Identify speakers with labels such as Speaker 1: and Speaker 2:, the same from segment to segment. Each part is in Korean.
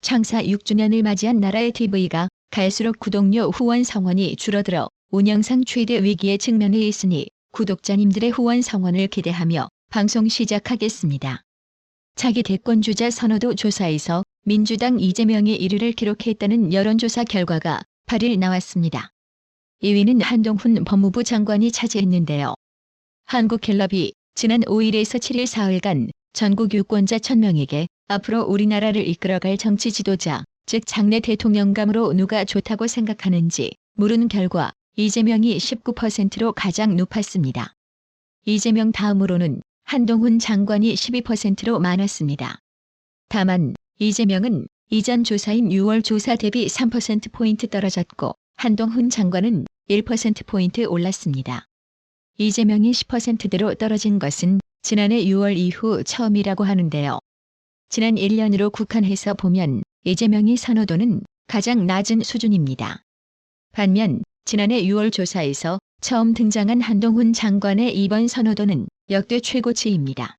Speaker 1: 창사 6주년을 맞이한 나라의 TV가 갈수록 구독료 후원 성원이 줄어들어 운영상 최대 위기에 직면해 있으니 구독자님들의 후원 성원을 기대하며 방송 시작하겠습니다. 차기 대권주자 선호도 조사에서 민주당 이재명이 1위를 기록했다는 여론조사 결과가 8일 나왔습니다. 2위는 한동훈 법무부 장관이 차지했는데요. 한국갤럽이 지난 5일에서 7일 사흘간 전국 유권자 1000명에게 앞으로 우리나라를 이끌어갈 정치 지도자, 즉 장래 대통령감으로 누가 좋다고 생각하는지 물은 결과 이재명이 19%로 가장 높았습니다. 이재명 다음으로는 한동훈 장관이 12%로 많았습니다. 다만 이재명은 이전 조사인 6월 조사 대비 3%포인트 떨어졌고 한동훈 장관은 1%포인트 올랐습니다. 이재명이 10%대로 떨어진 것은 지난해 6월 이후 처음이라고 하는데요. 지난 1년으로 국한해서 보면 이재명의 선호도는 가장 낮은 수준입니다. 반면 지난해 6월 조사에서 처음 등장한 한동훈 장관의 이번 선호도는 역대 최고치입니다.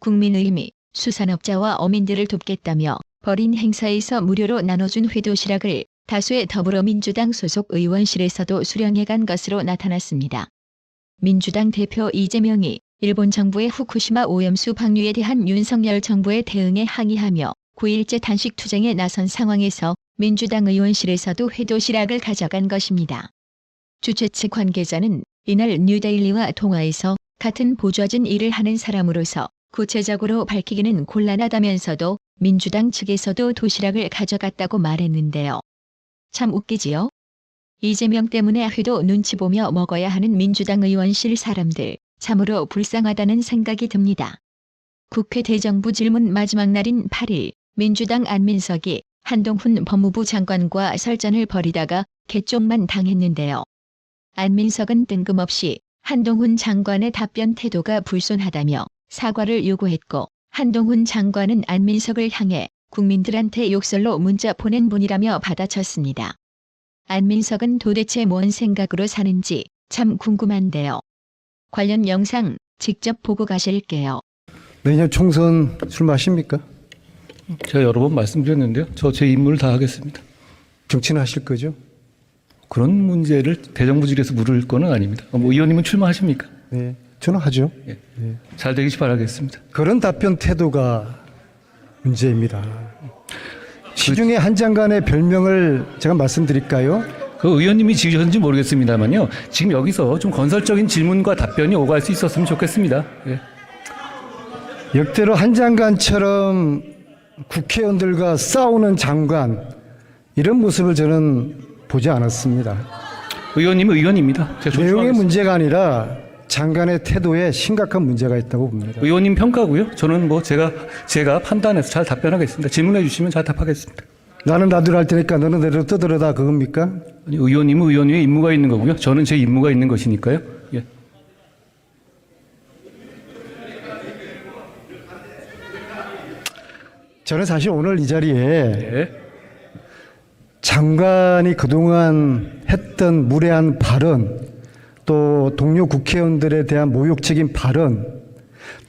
Speaker 1: 국민의힘이 수산업자와 어민들을 돕겠다며 벌인 행사에서 무료로 나눠준 회도시락을 다수의 더불어민주당 소속 의원실에서도 수령해 간 것으로 나타났습니다. 민주당 대표 이재명이 일본 정부의 후쿠시마 오염수 방류에 대한 윤석열 정부의 대응에 항의하며 9일째 단식 투쟁에 나선 상황에서 민주당 의원실에서도 회도시락을 가져간 것입니다. 주최 측 관계자는 이날 뉴데일리와 통화에서 같은 보좌진 일을 하는 사람으로서 구체적으로 밝히기는 곤란하다면서도 민주당 측에서도 도시락을 가져갔다고 말했는데요. 참 웃기지요? 이재명 때문에 회도 눈치 보며 먹어야 하는 민주당 의원실 사람들 참으로 불쌍하다는 생각이 듭니다. 국회 대정부 질문 마지막 날인 8일 민주당 안민석이 한동훈 법무부 장관과 설전을 벌이다가 개쪽만 당했는데요. 안민석은 뜬금없이 한동훈 장관의 답변 태도가 불손하다며 사과를 요구했고 한동훈 장관은 안민석을 향해 국민들한테 욕설로 문자 보낸 분이라며 받아쳤습니다. 안민석은 도대체 뭔 생각으로 사는지 참 궁금한데요. 관련 영상 직접 보고 가실게요.
Speaker 2: 내년 총선 술 마십니까?
Speaker 3: 제가 여러 번 말씀드렸는데요. 저 제 임무를 다 하겠습니다.
Speaker 2: 정치는 하실 거죠?
Speaker 3: 그런 문제를 대정부질에서 물을 거는 아닙니다. 어, 뭐 의원님은 출마하십니까?
Speaker 2: 네. 저는 하죠.
Speaker 3: 예. 잘 되길 바라겠습니다.
Speaker 2: 그런 답변 태도가 문제입니다. 시중에 한 장관의 별명을 제가 말씀드릴까요?
Speaker 3: 그 의원님이 지으셨는지 모르겠습니다만요. 지금 여기서 좀 건설적인 질문과 답변이 오갈 수 있었으면 좋겠습니다. 예.
Speaker 2: 역대로 한 장관처럼 국회의원들과 싸우는 장관 이런 모습을 저는 보지 않았습니다.
Speaker 3: 의원님은 의원입니다. 제가
Speaker 2: 내용의
Speaker 3: 존중하겠습니다.
Speaker 2: 문제가 아니라 장관의 태도에 심각한 문제가 있다고 봅니다.
Speaker 3: 의원님 평가고요. 저는 뭐 제가 제가 판단해서 잘 답변하겠습니다. 질문해 주시면 잘 답하겠습니다.
Speaker 2: 나는 나대로 할 테니까 너는 내대로 떠들어다 그겁니까?
Speaker 3: 아니, 의원님은 의원님의 임무가 있는 거고요. 저는 제 임무가 있는 것이니까요. 예.
Speaker 2: 저는 사실 오늘 이 자리에
Speaker 3: 예.
Speaker 2: 장관이 그동안 했던 무례한 발언, 또 동료 국회의원들에 대한 모욕적인 발언,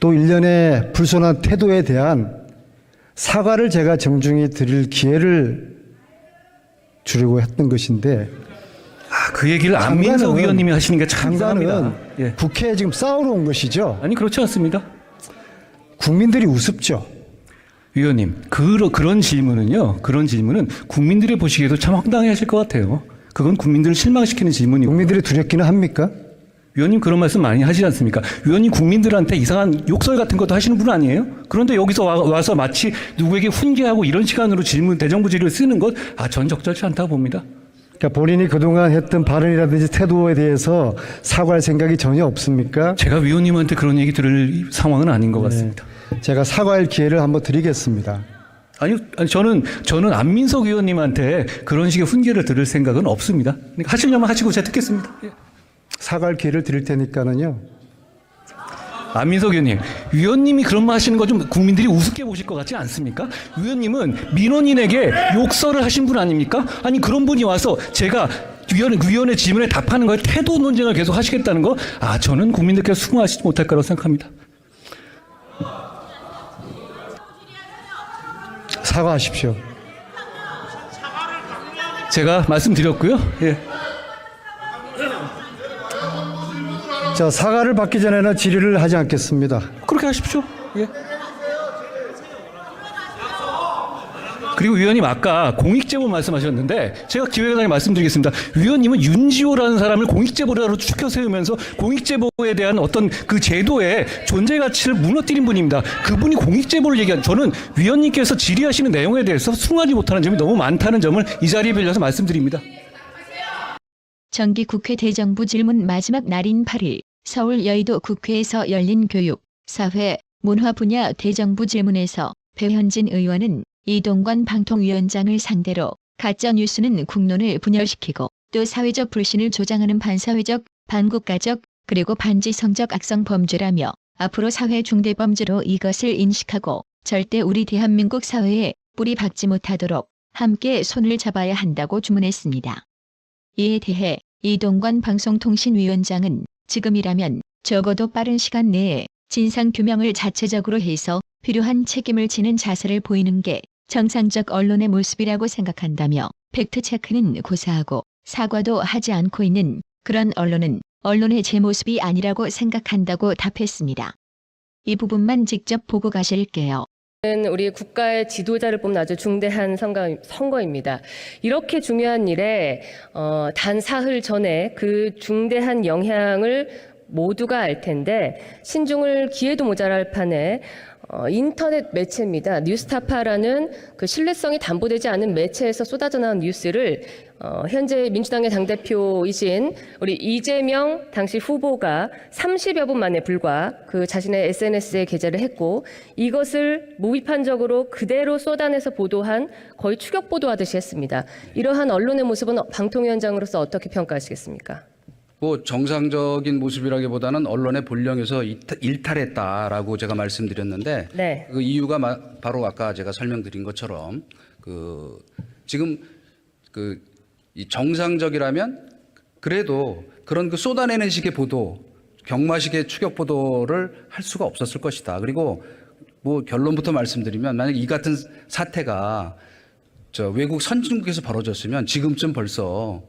Speaker 2: 또 일련의 불손한 태도에 대한 사과를 제가 정중히 드릴 기회를 주려고 했던 것인데
Speaker 3: 아, 그 얘기를 안민석 의원님이 하시는 게 참 이상합니다. 예.
Speaker 2: 국회에 지금 싸우러 온 것이죠.
Speaker 3: 아니 그렇지 않습니다.
Speaker 2: 국민들이 우습죠.
Speaker 3: 위원님, 그, 그런 질문은요, 그런 질문은 국민들이 보시기에도 참 황당해 하실 것 같아요. 그건 국민들을 실망시키는 질문이고.
Speaker 2: 국민들이 두렵기는 합니까?
Speaker 3: 위원님 그런 말씀 많이 하시지 않습니까? 위원님 국민들한테 이상한 욕설 같은 것도 하시는 분 아니에요? 그런데 여기서 와, 서 마치 누구에게 훈계하고 이런 시간으로 질문, 대정부 질의를 쓰는 것, 아, 전 적절치 않다고 봅니다.
Speaker 2: 그러니까 본인이 그동안 했던 발언이라든지 태도에 대해서 사과할 생각이 전혀 없습니까?
Speaker 3: 제가 위원님한테 그런 얘기 들을 상황은 아닌 것 같습니다.
Speaker 2: 제가 사과할 기회를 한번 드리겠습니다.
Speaker 3: 아니, 아니, 저는, 저는 안민석 의원님한테 그런 식의 훈계를 들을 생각은 없습니다. 그러니까 하시려면 하시고 제가 듣겠습니다. 예.
Speaker 2: 사과할 기회를 드릴 테니까는요.
Speaker 3: 안민석 의원님, 위원님이 그런 말 하시는 거 좀 국민들이 우습게 보실 것 같지 않습니까? 위원님은 민원인에게 욕설을 하신 분 아닙니까? 아니 그런 분이 와서 제가 위원, 위원의 질문에 답하는 거에 태도 논쟁을 계속 하시겠다는 거, 아 저는 국민들께서 수긍하시지 못할 거라고 생각합니다.
Speaker 2: 사과하십시오.
Speaker 3: 제가 말씀드렸고요. 예.
Speaker 2: 자, 사과를 받기 전에는 질의를 하지 않겠습니다.
Speaker 3: 그렇게 하십시오. 예. 그리고 위원님 아까 공익제보 말씀하셨는데 제가 기획단에 말씀드리겠습니다. 위원님은 윤지호라는 사람을 공익제보자로 추켜 세우면서 공익제보에 대한 어떤 그 제도의 존재 가치를 무너뜨린 분입니다. 그분이 공익제보를 얘기한 저는 위원님께서 질의하시는 내용에 대해서 승하지 못하는 점이 너무 많다는 점을 이 자리에 빌려서 말씀드립니다.
Speaker 1: 정기 국회 대정부 질문 마지막 날인 8일 서울 여의도 국회에서 열린 교육, 사회, 문화 분야 대정부 질문에서 배현진 의원은 이동관 방통위원장을 상대로 가짜 뉴스는 국론을 분열시키고 또 사회적 불신을 조장하는 반사회적, 반국가적, 그리고 반지성적 악성 범죄라며 앞으로 사회 중대 범죄로 이것을 인식하고 절대 우리 대한민국 사회에 뿌리 박지 못하도록 함께 손을 잡아야 한다고 주문했습니다. 이에 대해 이동관 방송통신위원장은 지금이라면 적어도 빠른 시간 내에 진상 규명을 자체적으로 해서 필요한 책임을 지는 자세를 보이는 게 정상적 언론의 모습이라고 생각한다며 팩트 체크는 고사하고 사과도 하지 않고 있는 그런 언론은 언론의 제 모습이 아니라고 생각한다고 답했습니다. 이 부분만 직접 보고 가실게요.
Speaker 4: 는 우리 국가의 지도자를 뽑는 아주 중대한 선거, 선거 입니다. 이렇게 중요한 일에 어, 단 사흘 전에 그 중대한 영향을 모두가 알 텐데 신중을 기회도 모자랄 판에 어, 인터넷 매체입니다. 뉴스타파라는 그 신뢰성이 담보되지 않은 매체에서 쏟아져 나온 뉴스를 어, 현재 민주당의 당대표이신 우리 이재명 당시 후보가 30여 분 만에 불과 그 자신의 SNS에 게재를 했고 이것을 무비판적으로 그대로 쏟아내서 보도한 거의 추격 보도하듯이 했습니다. 이러한 언론의 모습은 방통위원장으로서 어떻게 평가하시겠습니까?
Speaker 5: 뭐 정상적인 모습이라기보다는 언론의 본령에서 일탈했다라고 제가 말씀드렸는데
Speaker 4: 네.
Speaker 5: 그 이유가 마- 바로 아까 제가 설명드린 것처럼 그 지금 그이 정상적이라면 그래도 그런 그 쏟아내는 식의 보도 경마식의 추격 보도를 할 수가 없었을 것이다. 그리고 뭐 결론부터 말씀드리면 만약 이 같은 사태가 저 외국 선진국에서 벌어졌으면 지금쯤 벌써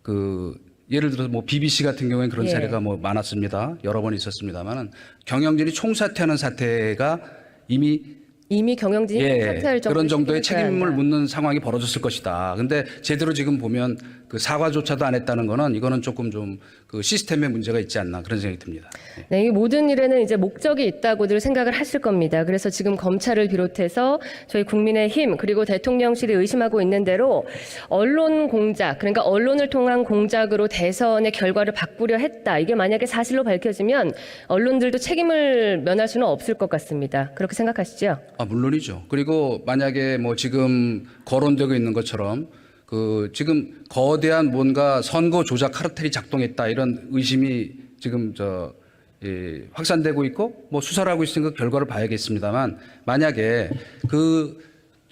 Speaker 5: 그 예를 들어서 뭐 BBC 같은 경우에 그런
Speaker 4: 예.
Speaker 5: 사례가 뭐 많았습니다. 여러 번 있었습니다만은 경영진이 총사퇴하는 사태가 이미
Speaker 4: 이미 경영진이
Speaker 5: 예,
Speaker 4: 사퇴할 정도의
Speaker 5: 그런 정도의
Speaker 4: 책임을.
Speaker 5: 묻는 상황이 벌어졌을 것이다. 근데 제대로 지금 보면 그 사과조차도 안 했다는 거는 이거는 조금 좀 그 시스템에 문제가 있지 않나 그런 생각이 듭니다.
Speaker 4: 네, 이 모든 일에는 이제 목적이 있다고들 생각을 하실 겁니다. 그래서 지금 검찰을 비롯해서 저희 국민의힘 그리고 대통령실이 의심하고 있는 대로 언론 공작, 그러니까 언론을 통한 공작으로 대선의 결과를 바꾸려 했다. 이게 만약에 사실로 밝혀지면 언론들도 책임을 면할 수는 없을 것 같습니다. 그렇게 생각하시죠?
Speaker 5: 아, 물론이죠. 그리고 만약에 뭐 지금 거론되고 있는 것처럼 그 지금 거대한 뭔가 선거 조작 카르텔이 작동했다 이런 의심이 지금 저 예, 확산되고 있고 뭐 수사를 하고 있으니까 그 결과를 봐야겠습니다만 만약에 그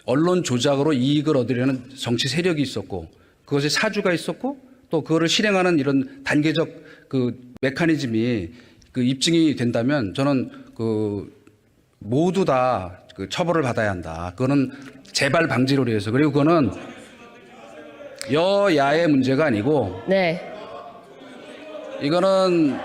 Speaker 5: 언론 조작으로 이익을 얻으려는 정치 세력이 있었고 그것에 사주가 있었고 또 그거를 실행하는 이런 단계적 그 메커니즘이 그 입증이 된다면 저는 그 모두 다 그 처벌을 받아야 한다. 그거는 재발 방지를 위해서 그리고 그거는 여야의 문제가 아니고
Speaker 4: 네.
Speaker 5: 이거는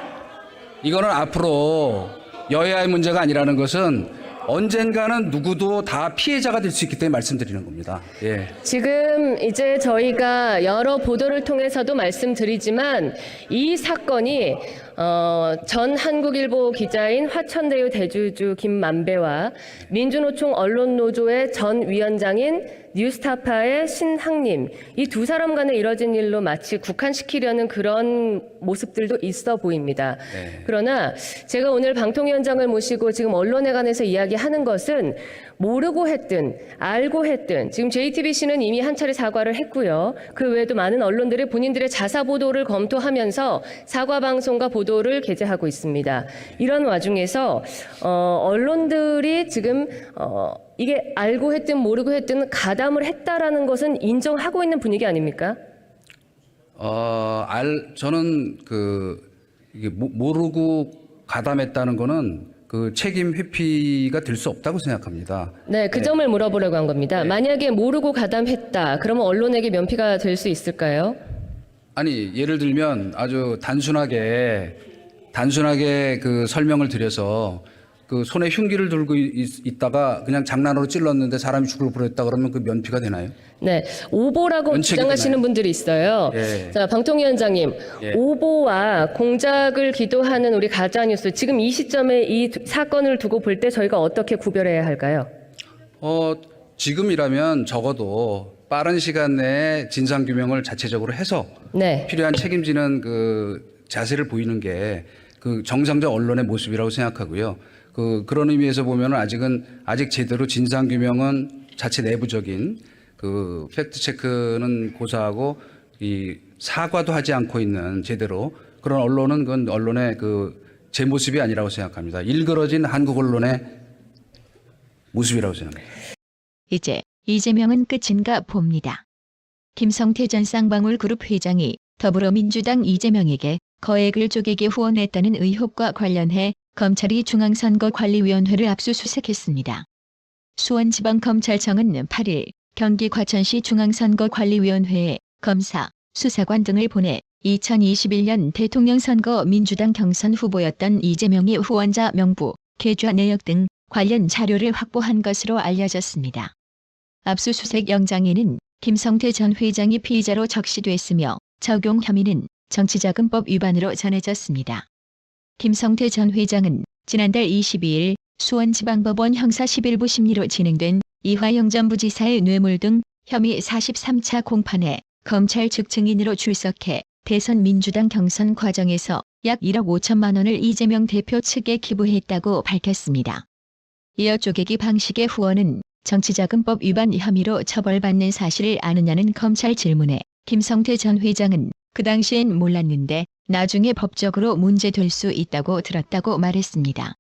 Speaker 5: 이거는 앞으로 여야의 문제가 아니라는 것은 언젠가는 누구도 다 피해자가 될 수 있기 때문에 말씀드리는 겁니다. 예.
Speaker 4: 지금 이제 저희가 여러 보도를 통해서도 말씀드리지만 이 사건이 어, 전 한국일보 기자인 화천대유 대주주 김만배와 민주노총 언론노조의 전 위원장인 뉴스타파의 신학님 이 두 사람 간에 이뤄진 일로 마치 국한시키려는 그런 모습들도 있어 보입니다. 그러나 제가 오늘 방통위원장을 모시고 지금 언론에 관해서 이야기하는 것은 모르고 했든 알고 했든 지금 JTBC는 이미 한 차례 사과를 했고요. 그 외에도 많은 언론들이 본인들의 자사 보도를 검토하면서 사과 방송과 보도를 게재하고 있습니다. 이런 와중에서 어, 언론들이 지금 어, 이게 알고 했든 모르고 했든 가담을 했다라는 것은 인정하고 있는 분위기 아닙니까?
Speaker 5: 어, 알 저는 그 이게 모- 모르고 가담했다는 거는 그그 책임 회피가 될 수 없다고 생각합니다.
Speaker 4: 네, 그 점을 물어보려고 한 겁니다. 만약에 모르고 가담했다. 그러면 언론에게 면피가 될 수 있을까요?
Speaker 5: 아니 예를 들면 아주 단순하게 단순하게 그 설명을 드려서 그 손에 흉기를 들고 있, 있다가 그냥 장난으로 찔렀는데 사람이 죽을 뻔했다 그러면 그 면피가 되나요?
Speaker 4: 네, 오보라고 주장하시는
Speaker 5: 되나요?
Speaker 4: 분들이 있어요.
Speaker 5: 예.
Speaker 4: 자, 방통위원장님,
Speaker 5: 예.
Speaker 4: 오보와 공작을 기도하는 우리 가짜 뉴스, 지금 이 시점에 이 두- 사건을 두고 볼 때 저희가 어떻게 구별해야 할까요?
Speaker 5: 어 지금이라면 적어도 빠른 시간 내에 진상 규명을 자체적으로 해서
Speaker 4: 네,
Speaker 5: 필요한 책임지는 그 자세를 보이는 게 그 정상적 언론의 모습이라고 생각하고요. 그 그런 의미에서 보면은 아직은 아직 제대로 진상 규명은 자체 내부적인 그 팩트 체크는 고사하고 이 사과도 하지 않고 있는 제대로 그런 언론은 그건 언론의 그 제 모습이 아니라고 생각합니다. 일그러진 한국 언론의 모습이라고 생각합니다.
Speaker 1: 이제 이재명은 끝인가 봅니다. 김성태 전 쌍방울 그룹 회장이 더불어민주당 이재명에게 거액을 쪼개기 후원했다는 의혹과 관련해 검찰이 중앙선거관리위원회를 압수수색했습니다. 수원지방검찰청은 8일 경기 과천시 중앙선거관리위원회에 검사, 수사관 등을 보내 2021년 대통령 선거 민주당 경선 후보였던 이재명의 후원자 명부, 계좌 내역 등 관련 자료를 확보한 것으로 알려졌습니다. 압수수색 영장에는 김성태 전 회장이 피의자로 적시됐으며 적용 혐의는 정치자금법 위반으로 전해졌습니다. 김성태 전 회장은 지난달 22일 수원지방법원 형사 11부 심리로 진행된 이화영 전 부지사의 뇌물 등 혐의 43차 공판에 검찰 측 증인으로 출석해 대선 민주당 경선 과정에서 약 1억 5천만 원을 이재명 대표 측에 기부했다고 밝혔습니다. 이어 쪼개기 방식의 후원은 정치자금법 위반 혐의로 처벌받는 사실을 아느냐는 검찰 질문에 김성태 전 회장은 그 당시엔 몰랐는데 나중에 법적으로 문제될 수 있다고 들었다고 말했습니다.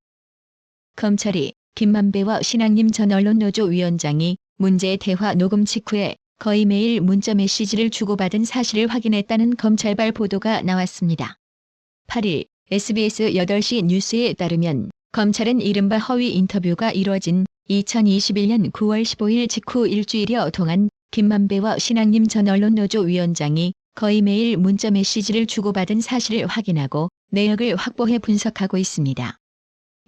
Speaker 1: 검찰이 김만배와 신앙님 전 언론노조 위원장이 문제의 대화 녹음 직후에 거의 매일 문자 메시지를 주고받은 사실을 확인했다는 검찰발 보도가 나왔습니다. 8일 SBS 8시 뉴스에 따르면 검찰은 이른바 허위 인터뷰가 이뤄진 2021년 9월 15일 직후 일주일여 동안 김만배와 신앙님 전 언론노조 위원장이 거의 매일 문자 메시지를 주고받은 사실을 확인하고 내역을 확보해 분석하고 있습니다.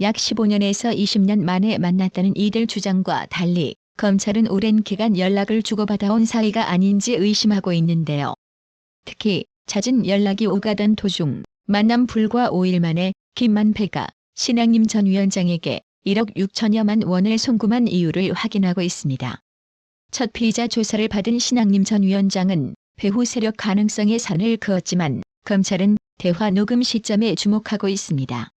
Speaker 1: 약 15년에서 20년 만에 만났다는 이들 주장과 달리 검찰은 오랜 기간 연락을 주고받아온 사이가 아닌지 의심하고 있는데요. 특히 잦은 연락이 오가던 도중 만남 불과 5일 만에 김만배가 신앙님 전 위원장에게 1억 6천여만 원을 송금한 이유를 확인하고 있습니다. 첫 피의자 조사를 받은 신앙님 전 위원장은 배후 세력 가능성에 선을 그었지만 검찰은 대화 녹음 시점에 주목하고 있습니다.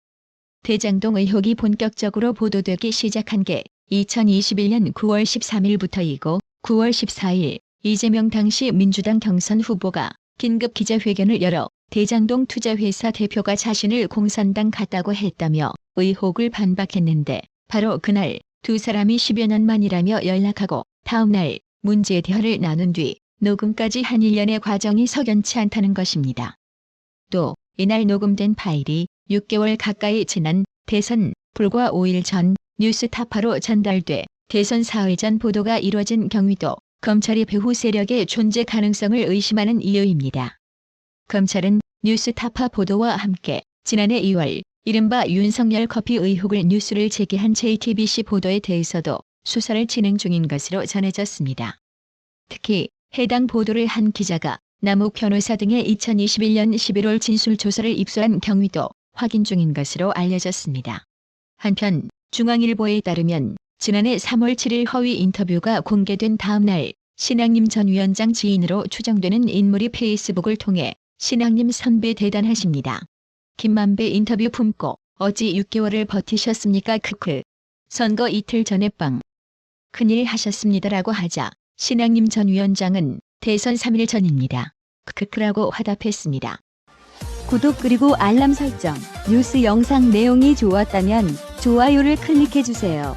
Speaker 1: 대장동 의혹이 본격적으로 보도되기 시작한 게 2021년 9월 13일부터이고 9월 14일 이재명 당시 민주당 경선 후보가 긴급 기자회견을 열어 대장동 투자회사 대표가 자신을 공산당 갔다고 했다며 의혹을 반박했는데 바로 그날 두 사람이 10여 년 만이라며 연락하고 다음날 문제 대화를 나눈 뒤 녹음까지 한 일련의 과정이 석연치 않다는 것입니다. 또 이날 녹음된 파일이 6개월 가까이 지난 대선 불과 5일 전 뉴스타파로 전달돼 대선 사흘 전 보도가 이뤄진 경위도 검찰이 배후 세력의 존재 가능성을 의심하는 이유입니다. 검찰은 뉴스타파 보도와 함께 지난해 2월 이른바 윤석열 커피 의혹을 뉴스를 제기한 JTBC 보도에 대해서도 수사를 진행 중인 것으로 전해졌습니다. 특히 해당 보도를 한 기자가 남욱 변호사 등의 2021년 11월 진술조서를 입수한 경위도 확인 중인 것으로 알려졌습니다. 한편 중앙일보에 따르면 지난해 3월 7일 허위 인터뷰가 공개된 다음 날 신앙님 전 위원장 지인으로 추정되는 인물이 페이스북을 통해 신앙님 선배 대단하십니다. 김만배 인터뷰 품고 어찌 6개월을 버티셨습니까? 크크. 선거 이틀 전에 빵. 큰일 하셨습니다라고 하자 신앙님 전 위원장은 대선 3일 전입니다. 크크라고 화답했습니다.
Speaker 6: 구독 그리고 알람 설정, 뉴스 영상 내용이 좋았다면 좋아요를 클릭해주세요.